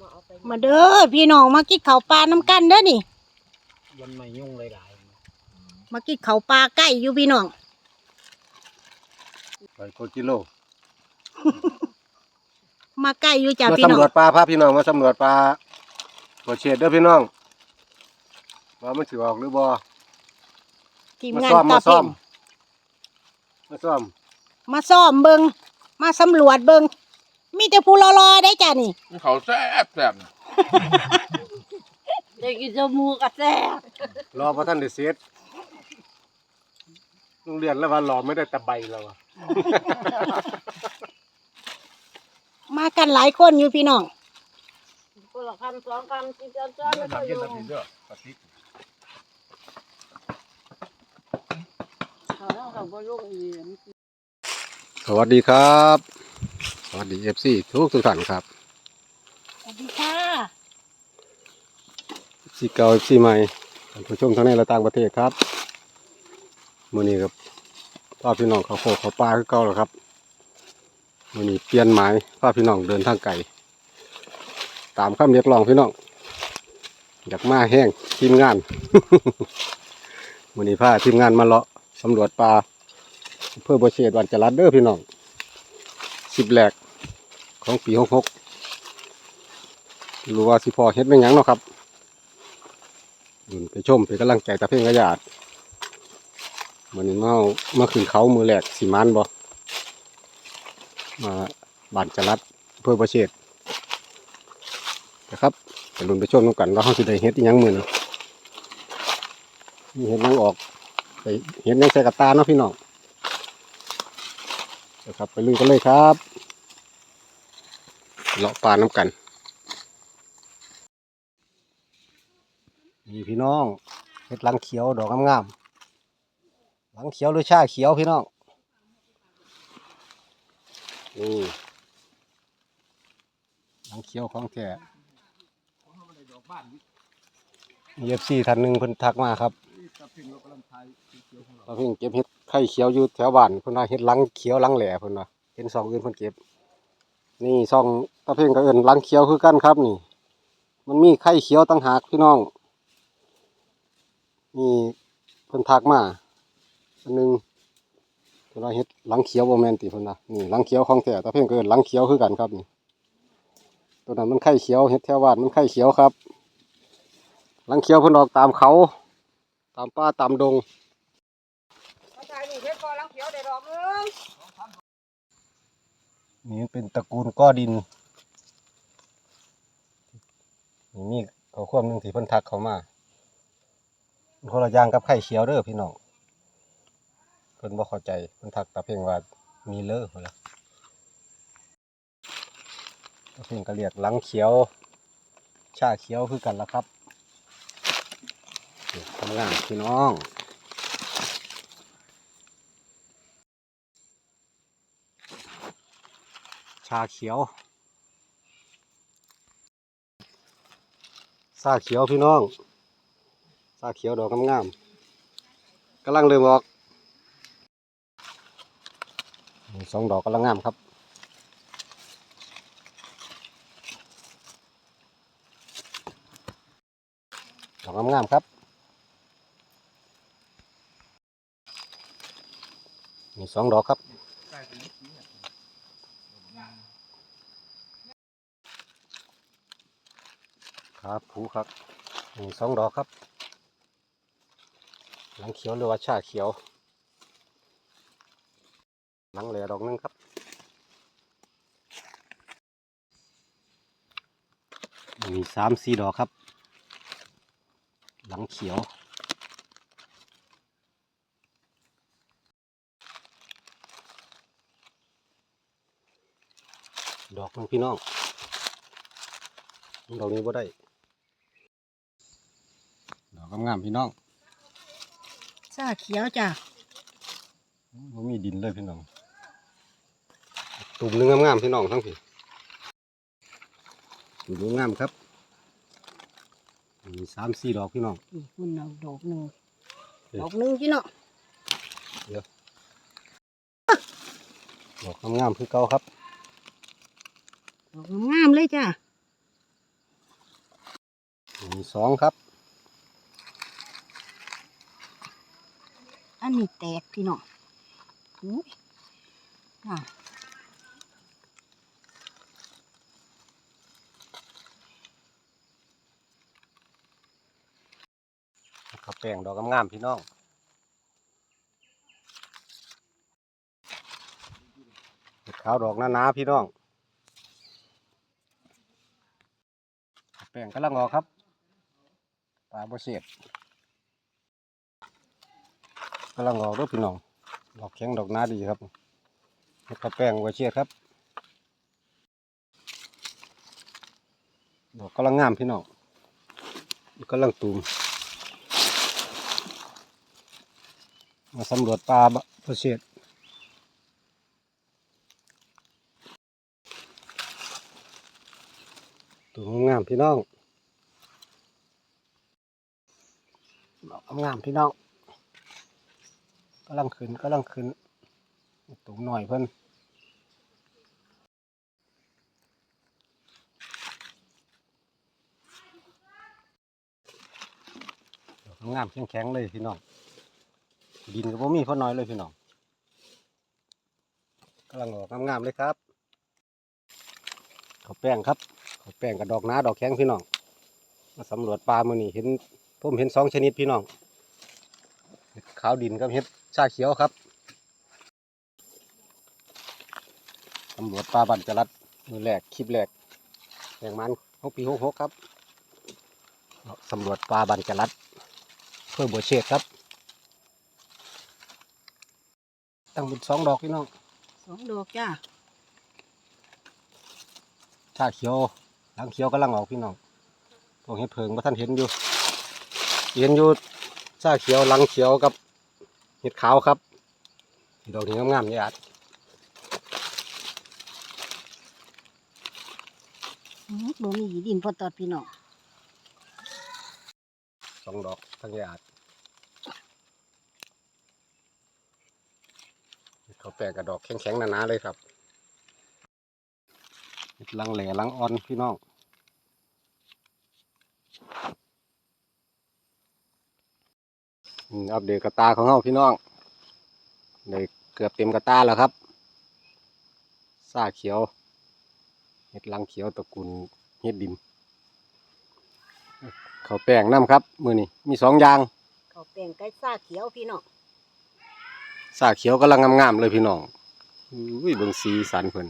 มาเอาไปมาเด้อพี่น้องมากินข้าวปลาน้ำกันเด้อนี่มันไม่ยุ่งหลายมากินข้าวปลาใกล้อยู่พี่น้องไปกว่ากิโลมาใกล้อยู่จ้ามาพี่น้อสำงรวจปลาพาพี่น้องมาสำรวจปลาตัวเฉดเด้อพี่น้องว่ามันสิออกหรือบ่ทีมมางานซ่อมตามาซ่เพ่อมงมาซ่อมมาซ่อมเบิงมาสำรวจเบิง มีแต่ผู้รอๆได้จ้านี่ เขาแซ่บแซ่บนะได้กินจมูกกระแซ่บรอพระท่านได้เสร็จโรงเรียนแล้วว่ารอไม่ได้แตะใบแล้วอะมากันหลายคนอยู่พี่น้อง คนละคำสองคำสี่คำซ้อนแล้วก็น้ำอเย็นยู่น้ำเย็นเด้อปฏิเขาต้องเขาบ่ลูกอีหลีสวัสดีครับส วัสดีเอฟซีทุกทุกท่านครับสวัสดีค่ะซีเก่าเอฟซีใหม่ท่านผู้ชมทั้งในและต่างประเทศครับมื้อนี้ครับพาพี่น้องเขาโคกเขาปลาคือเก่าแล้วครับมื้อนี้เปลี่ยนหมายพาพี่น้องเดินทางไกลตามคำเรียกร้องพี่น้องอยากมาแห้งทีมงานมื้อนี้พาทีมงานมาเลาะสำรวจปลาเพื่อบ่เชษวันจรัดเด้อพี่น้องสิบแหลก ของปีหกหกรู้ว่าสิพอเฮ็ดเป็นหยังเนาะครับไปชมไปกำลังใจตาเพ่งกระยาดมือนี้มาเอามาขึ้นเขามือแหลกสีมันบ่มาบานจรัดเพื่อประเชษนะครับไปลุนไปชมน้กันว่าเขาสิได้เฮ็ดยังมือนี้มีเฮ็ดหยังออกไปเฮ็ดยังใส่กระตาเนาะพี่น้องนะครับไปลุยกันเลยครับ เลาะปลาน้ำกันนี่พี่น้องเห็ดลังเขียวดอกงามๆลังเขียวหรือชาเขียวพี่น้องนี่ลังเขียวของแท้เย็บซี่ท่านหนึ่งเพิ่นทักมาครับเราเพิ่งเก็บเห็ดไข่เขียวอยู่แถวบ้านเพิ่นว่าเห็ดลังเขียวลังแหล่เพิ่นว่าเห็นซองอื่นเพิ่นเก็บ นี่ซองตะเพ่งก็เอินหลังเขียวคือกันครับนี่ มันมีไข่เขียวต่างหากพี่น้องมีเพิ่นทักมาอันหนึงเพิ่นว่าเฮ็ดหลังเขียวบ่แม่นติเพิ่นว่านี่หลังเขียวของแท้ต่เพิ่นก็เอินหลังเขียวคือกันครับนี่ตัวนั้นมันไข่เขียวเฮ็ดแถวบ้านมันไข่เขียวครับหลังเขียวเพิ่นออกตามเขา ตามป่าตามดงนี่มัน นี่เป็นตระกูลก้อดินนี่มีข้อความหนึ่งที่พิ่นทักเขามาคนละย่างกับไข่เขียวเด้อพี่น้องเพิ่นบ่เข้าใจเพิ่นทักตาเพ่งว่ามีเลอะพุ่นล่ะตาเพ่งก็เรียกหลังเขียว ชาเขียวคือกันละครับทำงานพี่น้อง ชาเขียวชาเขียวพี่น้อง ซาเขียวดอกงามๆกำลังเริ่มออกสองดอกกำลังงามครับดอกงามๆครับ มีสองดอกครับ ครับผูครับมีสองดอกครับ หลังเขียวหรือว่าชาเขียว หลังแหล่ดอกนึงครับมีสามสี่ดอกครับ หลังเขียวดอกหนึงพี่น้องดอกนี้บ่ได้ อกงามๆพี่น้องชาเขียวจ้ามันมีดินเลยพี่น้อง ตุ่มหนึงงามๆพี่น้องทั้งพี่ตุ่มหนึงงามครับมีสามสี่ดอกพี่น้องนี่คุณเอาดอกหนึ่งเอ๊ะดอกหนึ่งพี่น้องดอกงามๆคือเก่าครับดอกงามเลยจ้าสองครับ อันนี้แตกพี่น้องอุ้ยอะข้าวแป้งดอกงามๆพี่น้องเห็ดขาวดอกหนาๆพี่น้องแป้งกำลังออกครับปลาบ่เสียด กำลังออกด้วยพี่น้อง ดอกแข็งดอกหนาดีครับเห็ดข้าวแป้งบ่เสียดครับ ดอกกำลังงามพี่น้องกำลังตูม มาสำรวจปลาบะประเสริฐตัวงามพี่น้องดอกงามพี่น้อง กำลังขึ้นกำลังขึ้นตัวหน่อยเพิ่นดอกงามแข็งๆเลยพี่น้อง ดินก็บ่มีพอน้อยเลยพี่น้องกำลังออกงามๆเลยครับข้าวแป้งครับข้าวแป้งกับดอกนาดอกแข็งพี่น้อง มาสำรวจปลามือนี่เห็นผมเห็นสองชนิดพี่น้องขาวดินกับเห็ด ชาเขียวครับสำรวจปลาบันจรัดมือแรกคลิปแรกแข่งมันหกปีหกหกครับสำรวจปลาบันจรัดเพื่อบัวเชษครับ ตั้งเป็นสองดอกพี่น้องสองดอกจ้าชาเขียวหลังเขียวกำลังออกพี่น้องพวกเห็ดเพิงว่าท่านเห็นอยู่ เห็นอยู่ชาเขียวหลังเขียวกับ เห็ดขาวครับนี่ดอกนี้งามๆเนี่ยอาดอื้อบ่มีดินพอตอดพี่น้องสองดอกทั้งเนี่ยอาดเขาแปลกกับดอกแข็งๆหนาๆเลยครับเห็ดหลังแหล่หลังอ่อนพี่น้อง อืมอัปเดตกระตาของเฮาพี่น้องได้เกือบเต็มกระตาแล้วครับซาเขียวเห็ดหลังเขียวตระกูลเห็ดดินเขาวแป้งน้ำครับ มือนี่มีสองอย่างเขาแป้งไก่ซ่าเขียวพี่น้องซาเขียวกำลังงามๆเลยพี่น้องอุ้ยเบิ่งสีสันเพิ่น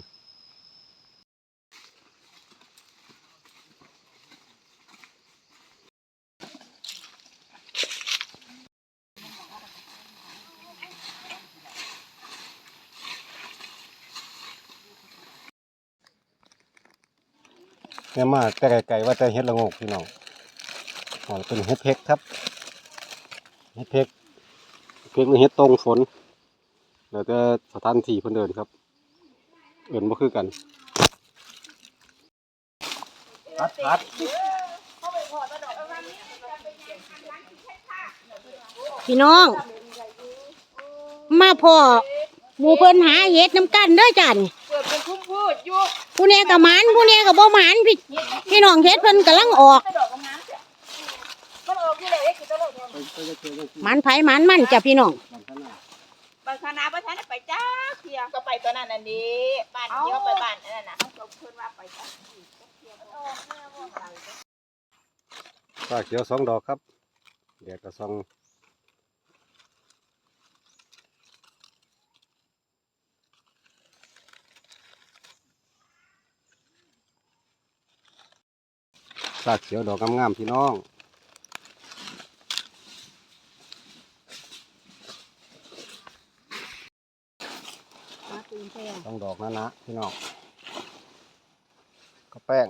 เนี่ยมาแต่ไกลๆว่าแต่เฮ็ดละโงกพี่น้องอ๋อเป็นเฮ็ดเพกครับเฮ็ดเพกเพกหรือเฮ็ดตรงฝนแล้วแต่สถานที่เพิ่นเดินครับ เอิ้นบ่คือกันพัดพัดพี่น้อง มาพ่อหมู่เพิ่นหาเห็ดน้ำกันเด้อจ้านี่เปิดเป็นคุ้มพูดอยู่ ผู้เนี้ยกับหมานผู้เนี้ยกับบ่หมานพี่พี่น้องเห็ดเพิ่นกำลังออกให้ดอกงามๆเสียมันออกอยู่เลยเอ้ยคือตลกเนี่ยหมันไผหมันมันจ้ะพี่น้องบางคณะประธานไปจ้าเที่ยก็ไปตัวนั้นอันนี้บ้านเที่ยวไปบ้านนั่นน่ะเขาเพิ่นว่าไปจ้าปลาเขียวสองดอกครับแดดก็ส่อง ปลาเขียวดอกงามๆพี่น้องมาตื่นแท้สองดอกนะนะพี่น้องก็แป้ง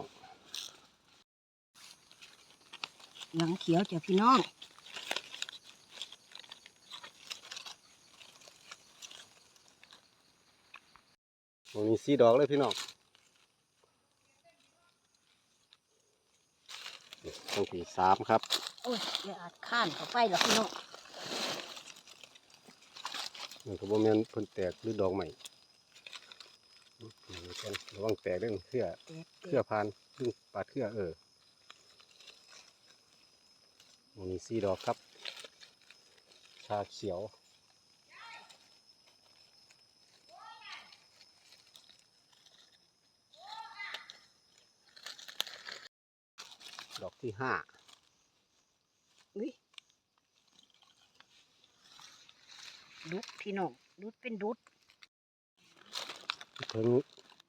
หลังเขียวจ้ะพี่น้องตรงนี้สีดอกเลยพี่น้อง ตรงที่สามครับ โอ้ยอย่าอาจข้านเข้าไปหรอกพี่น้องมันก็บ่แม่นเพิ่นแตกหรือดอกใหม่นี่กันระวังแตกเด้อเครือแตกเครือพานซึ่งปาดเครือเออมันมีสี่ดอกครับ ชาเขียว ดอกที่ห้าอุ้ยดุดพี่น้องดุดเป็นดุดเพิ่ง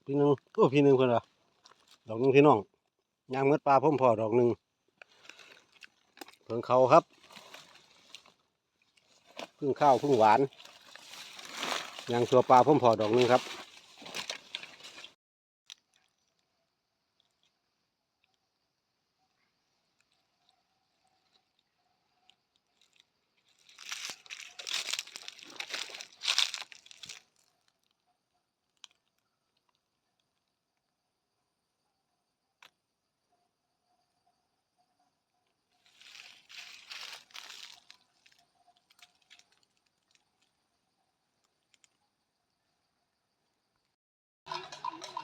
พี่หนึ่งโอ้พี่หนึ่งเพิ่นละดอกหนึ่งพี่น้องยางเมืดปลาพ่มพอดอกหนึ่งเพิ่งเขาครับเพึ่งข้าวเพึ่งหวานยางตัวปลาพ่มพอดอกหนึ่งครับ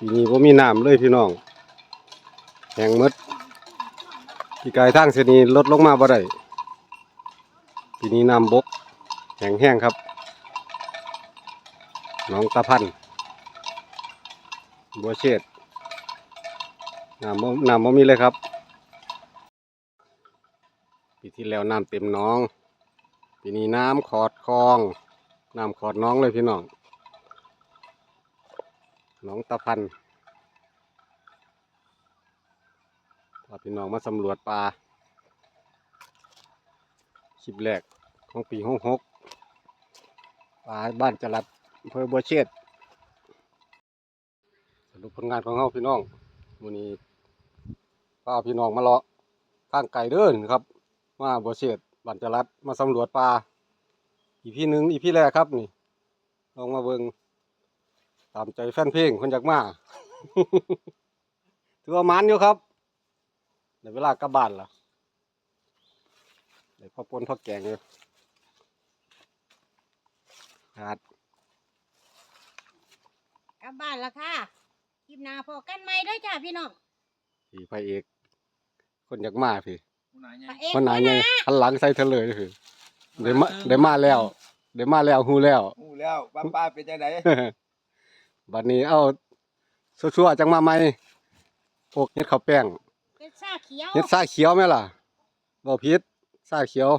ปีนี้ผมมีน้ำเลยพี่น้องแห้งมดพี่กายทางเสนีลดลงมาบ่ได้ปีนี้น้ำบกแห้งแห้งครับน้องตะพันบัวเชษน้ำบ่น้ำบ่มีเลยครับปีที่แล้วน้ำเต็มน้องปีนี้น้ำขอดคลองน้ำขอดน้องเลยพี่น้อง หนองตะพันพาพี่น้องมาสำรวจปลาคลิปแรกของปีหกหกปลาบ้านจรัดอำเภอบัวเชษสรุปผลงานของเราพี่น้องวันนี้พาพี่น้องมาเลาะข้างไก่เดินครับ มาบัวเชษบ้านจรัดมาสำรวจปลาอีพี่หนึ่งอีพี่แรกครับนี่ลองมาเบิง ตามใจแฟนเพลงคนจากมาถือว่ามันอยู่ครับในเวลากลับบ้านล่ะในพ่อปนพ่อแกงอยู่หาดกลับบ้านละค่ะคลิปหน้าพอกันไหมเด้วยจ้าพี่น้องพี่พระเอก คนจากมาพี่พระเอกคนไหนไงหันหลังใส่เธอเลยคือได้มาได้มาแล้วได้มาแล้วฮู้แล้ว หูแล้วป้าป้าเป็นจังได บัดนี้เอาชั่วๆจังมาใหม่พวกเฮ็ดข้าวแป้งเป็นซาเขียวเฮ็ดซาเขียวไหมล่ะบ่ผิดซาเขียว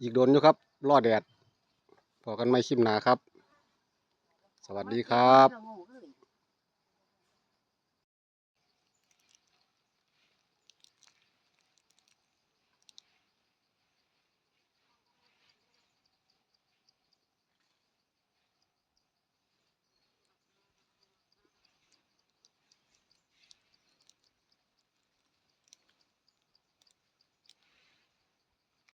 อีกโดนอยู่ครับรอแดดพอกันไม่ชิมหนาครับ สวัสดีครับโอ้